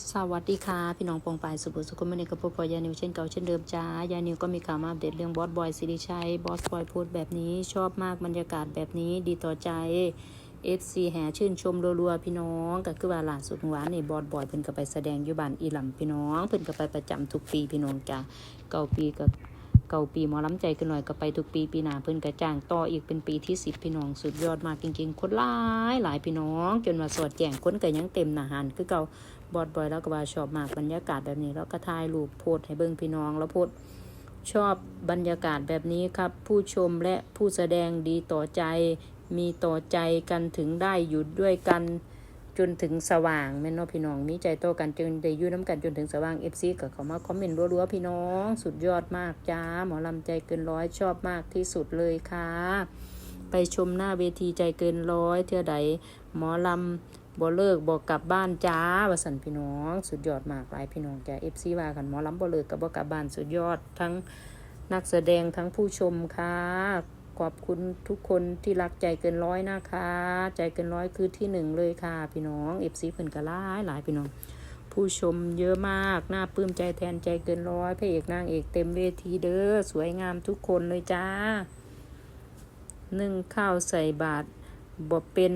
สวัสดีค่ะ พี่น้องปองปายสุภสุขุมันในกระปุกพอยานิวเช่นเก่าเช่นเดิมจ้ายานิวก็มีข่าวมาอัปเดตเรื่องบอสบอยสิริชัยบอสบอยพูดแบบนี้ชอบมากบรรยากาศแบบนี้ดีต่อใจ FC แห่ชื่นชมรัวๆพี่น้องก็คือว่าล่าสุดหวานนี่บอสบอยเพิ่นก็ไปแสดงอยู่บ้านอีหลำพี่น้องเพิ่นก็ไปประจำทุกปีพี่น้องจ้าเก้าปีกับเก้าปีหมอล้ำใจกันหน่อยก็ไปทุกปีปีหน้าเพิ่นก็จ้างต่ออีกเป็นปีที่สิบพี่น้องสุดยอดมากจริงๆคนหลายหลายพี่น้อง จนว่าสอดแจงคนก็ยังเต็มหนาหานคือเก่า บอดบอยแล้วก็ว่าชอบมากบรรยากาศแบบนี้แล้วก็ถ่ายรูปโพสให้เบิ่งพี่น้องแล้วโพสชอบบรรยากาศแบบนี้ครับ ผู้ชมและผู้แสดงดีต่อใจ มีต่อใจกันถึงได้อยู่ด้วยกันจนถึงสว่างแม่นเนาะพี่น้องมีใจโตกันจนได้ยู่น้ำกันจนถึงสว่าง FC ก็เขามาคอมเมนต์รัวๆพี่น้อง สุดยอดมากจ้า หมอลำใจเกินร้อยชอบมากที่สุดเลยค่ะ ไปชมหน้าเวทีใจเกินร้อยเท่าใดหมอลำ บ่เลิกบอกกลับบ้านจ้าวสันพี่น้อง สุดยอดมากหลายพี่น้องจ้าเอฟซีว่ากันหมอลำบ่เลิกกับบ่กลับบ้านสุดยอดทั้งนักแสดงทั้งผู้ชมค่ะขอบคุณทุกคนที่รักใจเกินร้อยนะคะ ใจเกินร้อยคือที่หนึ่งเลยค่ะ พี่น้องเอฟซีเพิ่นก็หลายหลายพี่น้อง ผู้ชมเยอะมากน่าปลื้มใจแทนใจเกินร้อยพระเอกนางเอกเต็มเวทีเด้อสวยงามทุกคนเลยจ้านึ่งข้าวใส่บาตรบ่เป็น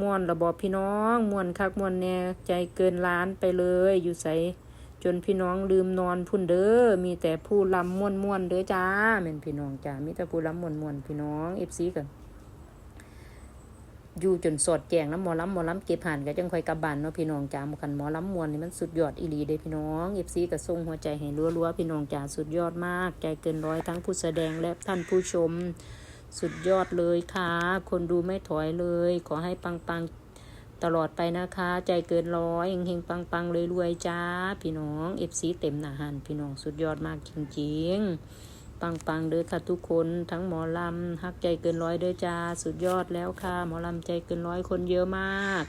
ม่วนระบอบพี่น้องม่วนคักม่วนแน่ใจเกินล้านไปเลย อยู่ใส่จนพี่น้องลืมนอนพุ่นเด้อมีแต่ผู้ลำม่วนม่วนเด้อจ้าแม่นพี่น้องจ้ามีแต่ผู้ลำม่วนม่วนพี่น้องเอฟซีกันอยู่จนสอดแจงแล้วหมอลำหมอลำเก็บผ่านก็จังค่อยกลับบ้านเนาะพี่น้องจ้าหมกันหมอลำมวนนี่มันสุดยอดอีหลีเด้พี่น้องเอฟซีก็ส่งหัวใจให้รัวๆพี่น้องจ้าสุดยอดมาก ใจเกินร้อยทั้งผู้แสดงและท่านผู้ชม สุดยอดเลยค่ะ คนดูไม่ถอยเลย ขอให้ปังปังๆตลอดไปนะคะ ใจเกินร้อยเฮงๆปังปังๆเลยรวยๆจ้า พี่น้องเอฟซีเต็มหนาหันพี่น้องสุดยอดมากจริงๆ ปังปังๆเด้อค่ะทุกคนทั้งหมอลำฮักใจเกินร้อยเด้อจ้า สุดยอดแล้วค่ะ หมอลำใจเกินร้อยคนเยอะมาก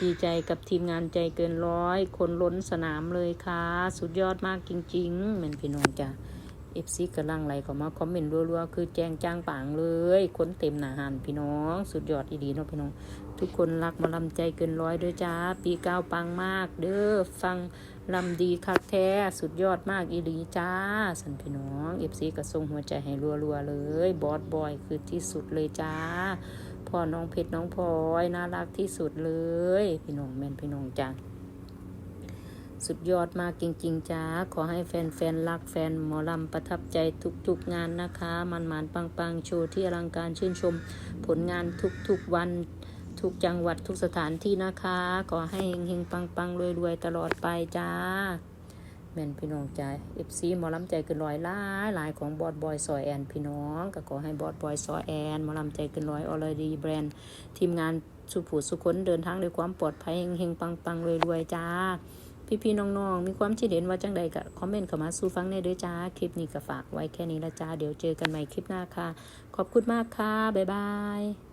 ดีใจกับทีมงานใจเกินร้อย คนล้นสนามเลยค่ะ สุดยอดมากจริงๆเหมือนพี่น้องจ้า เอฟซีกำลังไหลเข้ามาคอมเมนต์รัวๆ คือแจ้งจ้างปางเลยคนเต็มหนาหันพี่น้อง สุดยอดอีดีเนาะพี่น้อง ทุกคนรักมาลำใจเกินร้อยด้วยจ้า ปีเก้าปังมาก เด้อฟังลำดีคักแท้สุดยอดมากอีดีจ้า สันพี่น้องเอฟซีก็ส่งหัวใจให้รัวๆเลย บอสบอยคือที่สุดเลยจ้าพ่อน้องเพชรน้องพลอยน่ารักที่สุดเลย พี่น้องแม่นพี่น้องจ้า สุดยอดมากจริง ๆจ้าขอให้แฟนๆรักแฟนหมอลำประทับใจทุกๆงานนะคะ มันมันปังๆ โชว์ที่อลังการชื่นชม ผลงานทุกๆวันทุกจังหวัดทุกสถานที่นะคะ ขอให้เฮงๆปังๆรวยๆตลอดไปจ้าแม่นพี่น้องใจเอฟซีหมอลำใจเกินร้อยหลายหลายของบอสบอยซอยแอนพี่น้องก็ขอให้บอสบอยซอยแอนหมอลำใจเกินร้อยออร์ดีแบรนด์ทีมงานสุผูสุคนเดินทางด้วยความปลอดภัยเฮงๆปังๆรวยๆจ้า พี่ๆน้องๆ มีความคิดเห็นว่าจังใดก็คอมเมนต์เข้ามาสู่ฟังในเด้อจ้า คลิปนี้ก็ฝากไว้แค่นี้ละจ้า เดี๋ยวเจอกันใหม่คลิปหน้าค่ะ ขอบคุณมากค่ะ บ๊ายบาย